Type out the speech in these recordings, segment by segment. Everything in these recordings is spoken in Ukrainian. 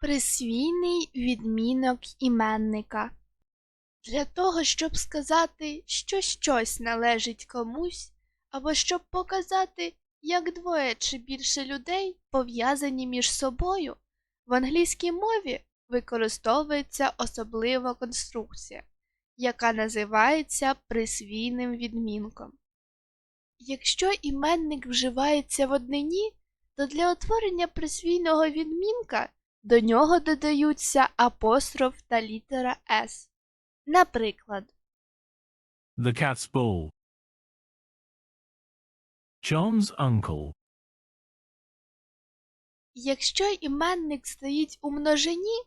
Присвійний відмінок іменника. Для того, щоб сказати, що щось належить комусь, або щоб показати, як двоє чи більше людей пов'язані між собою, в англійській мові використовується особлива конструкція, яка називається присвійним відмінком. Якщо іменник вживається в однині, то для утворення присвійного відмінка до нього додаються апостроф та літера С. Наприклад, The cat's ball. John's uncle. якщо іменник стоїть у множині,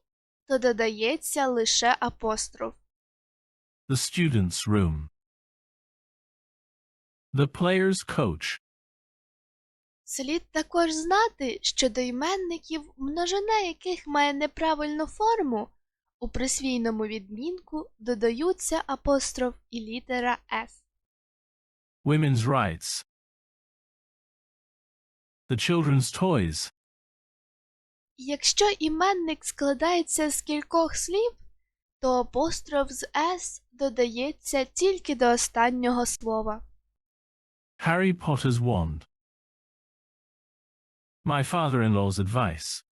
то додається лише апостроф. The student's room. The player's coach. Слід також знати, що до іменників, множина яких має неправильну форму, у присвійному відмінку додаються апостроф і літера С. Women's rights. The children's toys. Якщо іменник складається з кількох слів, то апостроф з С додається тільки до останнього слова. Harry Potter's wand. My father-in-law's advice.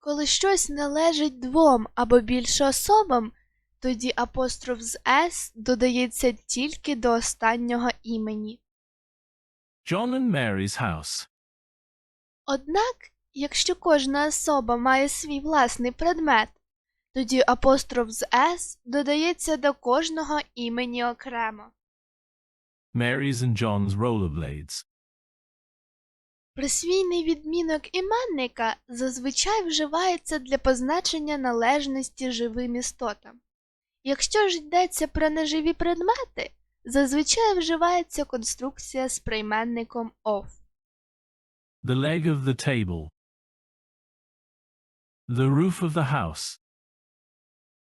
Коли щось належить двом або більше особам, тоді апостроф з С додається тільки до останнього імені. John and Mary's house. Однак, якщо кожна особа має свій власний предмет, тоді апостроф з С додається до кожного імені окремо. Mary's and John's rollerblades. Присвійний відмінок іменника зазвичай вживається для позначення належності живим істотам. Якщо ж йдеться про неживі предмети, зазвичай вживається конструкція з прийменником of. The leg of the table. The roof of the house.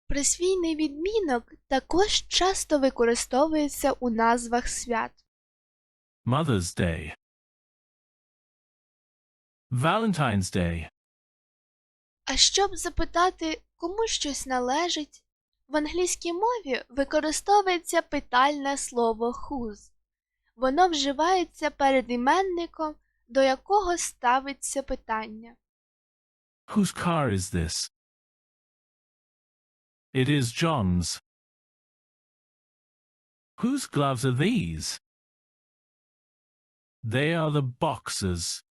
Присвійний відмінок також часто використовується у назвах свят. Mother's Day. Valentine's Day. А щоб запитати, кому щось належить, в англійській мові використовується питальне слово whose. Воно вживається перед іменником, до якого ставиться питання. Whose car is this? It is John's. Whose gloves are these? They are the boxers.